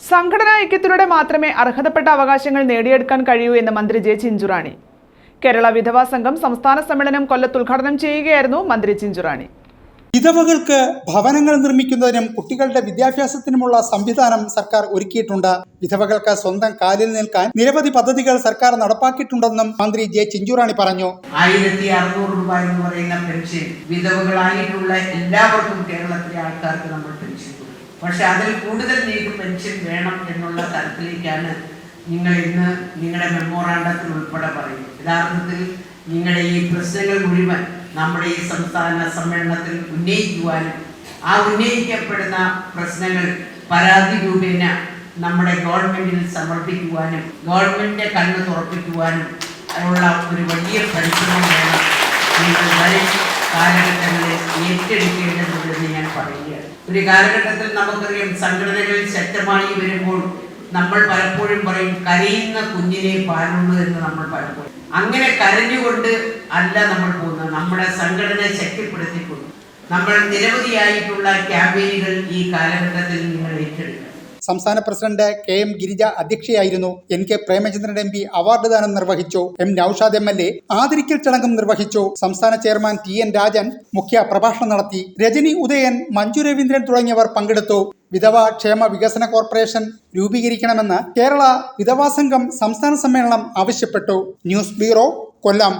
സംഘടനാ ഐക്യത്തിലൂടെ മാത്രമേ അർഹതപ്പെട്ട അവകാശങ്ങൾ നേടിയെടുക്കാൻ കഴിയൂ എന്ന് മന്ത്രി ജെ ചിഞ്ചുറാണി. കേരള വിധവാ സംഘം സംസ്ഥാന സമ്മേളനം കൊല്ലത്ത് ഉദ്ഘാടനം ചെയ്യുകയായിരുന്നു മന്ത്രി ചിഞ്ചുറാണി. വിധവകൾക്ക് ഭവനങ്ങൾ നിർമ്മിക്കുന്നതിനും കുട്ടികളുടെ വിദ്യാഭ്യാസത്തിനുമുള്ള സംവിധാനം സർക്കാർ ഒരുക്കിയിട്ടുണ്ട്. വിധവകൾക്ക് സ്വന്തം കാലിൽ നിൽക്കാൻ നിരവധി പദ്ധതികൾ സർക്കാർ നടപ്പാക്കിയിട്ടുണ്ടെന്നും മന്ത്രി ജെ ചിഞ്ചുറാണി പറഞ്ഞു. ആയിരത്തി അറുന്നൂറ് രൂപ എന്ന് പറയുന്ന പെൻഷൻ വിധവകളായിട്ടുള്ള എല്ലാവർക്കും കേരളത്തിലെ ആൾക്കാർക്ക് നമ്മൾ പെൻഷൻ കൊടുക്കും. പക്ഷെ അതിൽ കൂടുതൽ നീതി പെൻഷൻ വേണം എന്നുള്ള തരത്തിലേക്കാണ് നിങ്ങൾ ഇന്ന് നിങ്ങളുടെ മെമ്മോറാണ്ടത്തിൽ ഉൾപ്പെടെ പറയുന്നത്. യഥാർത്ഥത്തിൽ നിങ്ങളുടെ ഈ പ്രശ്നങ്ങൾ മുഴുവൻ നമ്മുടെ ഈ സംസ്ഥാന സമ്മേളനത്തിൽ ഉന്നയിക്കുവാനും ആ ഉന്നയിക്കപ്പെടുന്ന പ്രശ്നങ്ങൾ പരാതി രൂപേണ നമ്മുടെ ഗവൺമെന്റിൽ സമർപ്പിക്കുവാനും ഗവൺമെന്റിന്റെ കണ്ണ് തുറപ്പിക്കുവാനും ഉള്ള ഒരു വലിയ പരിശ്രമം വേണം നിങ്ങൾ വരും കാലഘട്ടങ്ങളിൽ ഏറ്റെടുക്കേണ്ടതുണ്ടെന്ന് ഞാൻ പറയുകയാണ്. ഒരു കാലഘട്ടത്തിൽ നമുക്കറിയാം സംഘടനകൾ ശക്തമായി വരുമ്പോൾ നമ്മൾ പലപ്പോഴും പറയും കരയുന്ന കുഞ്ഞിനെ പാലുള്ളൂ എന്ന് നമ്മൾ പലപ്പോഴും. അങ്ങനെ കരഞ്ഞുകൊണ്ട് അല്ല നമ്മൾ പോകുന്നത്. നമ്മുടെ സംഘടന ശക്തിപ്പെടുത്തിക്കൊണ്ട്. നമ്മൾ നിരവധിയായിട്ടുള്ള ക്യാമ്പയിനുകൾ ഈ കാലഘട്ടത്തിൽ നിങ്ങൾ ഏറ്റെടുക്കണം. സംസ്ഥാന president K M Girija അധ്യക്ഷയായിരുന്നു. N K Premachandran M P award ദാനം നിർവഹിച്ചു. M Naushad M L A ആദരിക്കൽ ചടങ്ങും നിർവഹിച്ചു. സംസ്ഥാന ചെയർമാൻ ടി എൻ രാജൻ മുഖ്യ പ്രഭാഷണം നടത്തി. രജനി ഉദയൻ മഞ്ജു രവീന്ദ്രൻ തുടങ്ങിയവർ പങ്കെടുത്തു. വിധവ ക്ഷേമ വികസന കോർപ്പറേഷൻ രൂപീകരിക്കണമെന്ന് കേരള വിധവാ സംഘം സംസ്ഥാന സമ്മേളനം ആവശ്യപ്പെട്ടു. News bureau Kollam.